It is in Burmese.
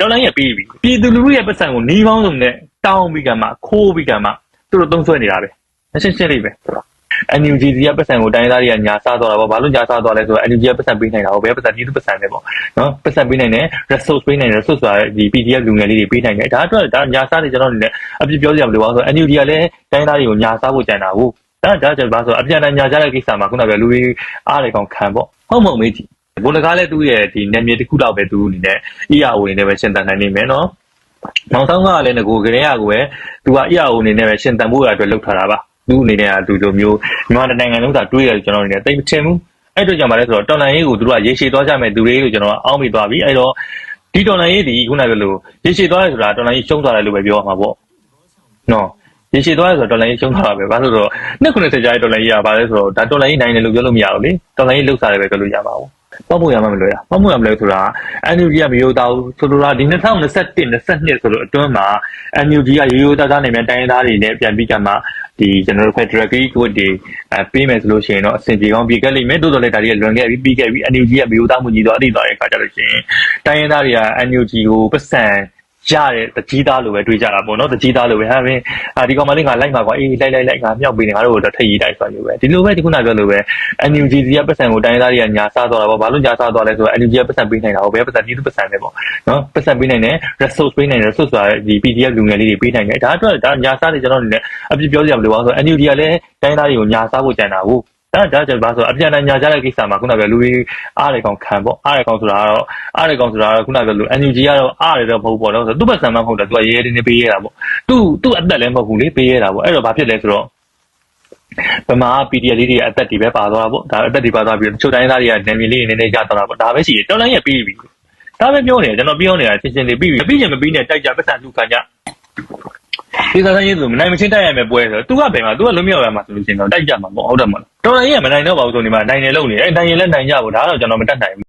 တော်လိုင်းရပြီးပြီပြည်သူလူထုရဲ့ပတ်စံကိုနှီးပေါင်းစုံနဲ့တောင်းပြီးကမှခိုးပြီးကမှသူတို့သုံးဆွဲနေတာပဲအရှင်းရှင်းလေးပဲ NUG စီကပတ်စံကိုတိုင်းသားတွေကညာစားသွားတာပေါ့ဘာလို့ညာစားသွားလဲဆိုတော့ NUG ကပတ်စံပေးနိုင်တာပေါ့ဘယ်ပတ်စံပြည်သူပတ်စံလဲပေါ့နော်ပတ်စံပေးနိုင်တယ် resource ပေးနိုင်တယ် resource ဆိုတာဒီ PDF လူငယ်လေးတွေပေးနိုင်တယ်ဒါအတွက်ဒါညာစားနေကျွန်တော်အနေနဲ့အပြစ်ပြောစရာမလိုပါဘူးဆိုတော့ NUG ကလည်းတိုင်းသားတွေကိုညာစားဖို့ကြံတာဟုတ်ဒါဒါကျဘာဆိုအပြန်အလှန်ညာကြတဲ့ကိစ္စမှာခုနကပြောလူတွေအားတွေကောင်ခံပေါ့ဟုတ်မဟုတ်မေးကြည့် ဘုလကားလည်း သူ့ရဲ့ဒီနာမည်တစ်ခုတော့ပဲ သူအနေနဲ့ ERO အနေနဲ့ပဲ ရှင်းတန်နိုင်နေမယ်နော် မောင်ဆောင်ကလည်းငကိုကလေးရကိုပဲ သူက ERO အနေနဲ့ပဲ ရှင်းတန်ဖို့ရအတွက် လုပ်ထားတာပါ သူအနေနဲ့ကသူလိုမျိုး မြန်မာနိုင်ငံလုံးသာ တွေးရတယ်ကျွန်တော်အနေနဲ့တိတ်မထင်ဘူး အဲ့တော့ကြောင့်မလဲဆိုတော့ တော်လန်ရေးကို သူတို့က ရေရှည်သွားကြမယ်သူတွေလို့ ကျွန်တော်အောင်းမိသွားပြီ အဲ့တော့ ဒီတော်လန်ရေးဒီခုနကလို ရေရှည်သွားရဆိုတာ တော်လန်ရေး ရှုံးသွားတယ်လို့ပဲ ပြောရမှာပေါ့နော်ရေရှည်သွားရဆိုတော့တော်လန်ရေး ရှုံးသွားတာပဲ ဘာလို့လဲဆိုတော့ နှစ်ခုနှစ်ဆက်ကြာတဲ့ တော်လန်ရေးက ဘာလဲဆိုတော့ ဒါ တော်လန်ရေး နိုင်တယ်လို့ ပြောလို့မရဘူးလေ တော်လန်ရေးလှုပ်ရှားတယ်ပဲ ပြောလို့ရပါဘူး ပေါ့ဖို့ရမှာမလို့ရပေါ့ဖို့ရမလို့ဆိုတာ NUG ကမရိုးသားဘူးဆိုလိုတာဒီ2021 22ဆိုလို့အတွင်းမှာ NUG ကရိုးရိုးသားသားနေမြန်တိုင်းရင်းသားတွေနဲ့ပြန်ပြီးကြမှာဒီကျွန်တော်တို့ Federal Key Code တွေအဲပေးမယ်ဆိုလို့ရှိရင်တော့အဆင်ပြေကောင်းပြေခဲ့လိမ့်မယ်တိုးတော်လည်းဒါတွေကလွန်ခဲ့ပြီးပြီးခဲ့ပြီး NUG ကမရိုးသားမှုကြီးတော့အတိသွားတဲ့အခါကျလို့ရှိရင်တိုင်းရင်းသားတွေက NUG ကိုပတ်စံ ရတဲ့တကြီးသားလိုပဲတွေးကြတာပေါ့နော်တကြီးသားလိုပဲဟာမင်းအာဒီကောင်မလေးငါလိုက်မှာကွာအေးလိုက်လိုက်လိုက်ငါမြောက်ပေးနေငါတို့တော့ထည့်ရေးတိုက်ဆိုမျိုးပဲဒီလိုပဲဒီခုနပြောလိုပဲ NUG စီကပတ်စံကိုတိုင်းသားတွေကညာစားသွားတာပေါ့ဘာလို့ညာစားသွားလဲဆိုတော့ NUG ကပတ်စံပေးနိုင်တာပေါ့ဘယ်ပတ်စံပြည်သူပတ်စံလဲပေါ့နော်ပတ်စံပေးနိုင်တယ် resource ပေးနိုင်တယ် resource ဆိုတာဒီ PDF လူငယ်လေးတွေပေးနိုင်တယ်ဒါအတွက်ဒါညာစားနေကျွန်တော်အနေနဲ့အပြစ်ပြောစရာမလိုပါဘူးဆိုတော့ NUG ကလည်းတိုင်းသားတွေကိုညာစားဖို့ကြံတာဟုတ် ဒါဒါကျဘာဆိုအပြန်အလှန်ညာကြတဲ့ကိစ္စမှာခုနကပြောလူတွေအားတွေကောင်ခံပေါ့အားတွေကောင်ဆိုတာကတော့အားတွေကောင်ဆိုတာကတော့ခုနကပြောလူ NUG ကတော့အားတွေတော့မဟုတ်ပေါ့နော်ဆိုတော့သူ့ပတ်စံမှမဟုတ်တာသူကရဲရဲတင်းတင်းပေးရတာပေါ့သူ့သူ့အသက်လည်းမဟုတ်ဘူးလေပေးရတာပေါ့အဲ့တော့ဘာဖြစ်လဲဆိုတော့ဗမာ PDF လေးတွေအသက်တွေပဲပါသွားတာပေါ့ဒါအသက်တွေပါသွားပြီးတော့ချုပ်တိုင်းသားတွေကနာမည်လေးတွေနည်းနည်းရသွားတာပေါ့ဒါပဲရှိတယ်တော်လိုင်းရပြီးပြီဒါပဲပြောနေတယ်ကျွန်တော်ပြောနေတာချင်းချင်းလေးပြီးပြီပြီးရင်မပြီးနဲ့တိုက်ကြပတ်စံလူခံကြ ဒီကစားရေးဆိုမနိုင်မချင်းတိုက်ရမယ်ပွဲဆိုတော့ तू ကဘယ်မှာ तू ကလုံးမြောက်ရမှာဆိုလို့ရှိရင်တော့တိုက်ကြမှာပေါ့ဟုတ်တယ်မဟုတ်လားတော်လိုင်းရမနိုင်တော့ပါဘူးဆိုနေမှာနိုင်တယ်လို့နေအဲနိုင်ရင်လည်းနိုင်ကြပါဒါတော့ကျွန်တော်မတတ်နိုင်ဘူး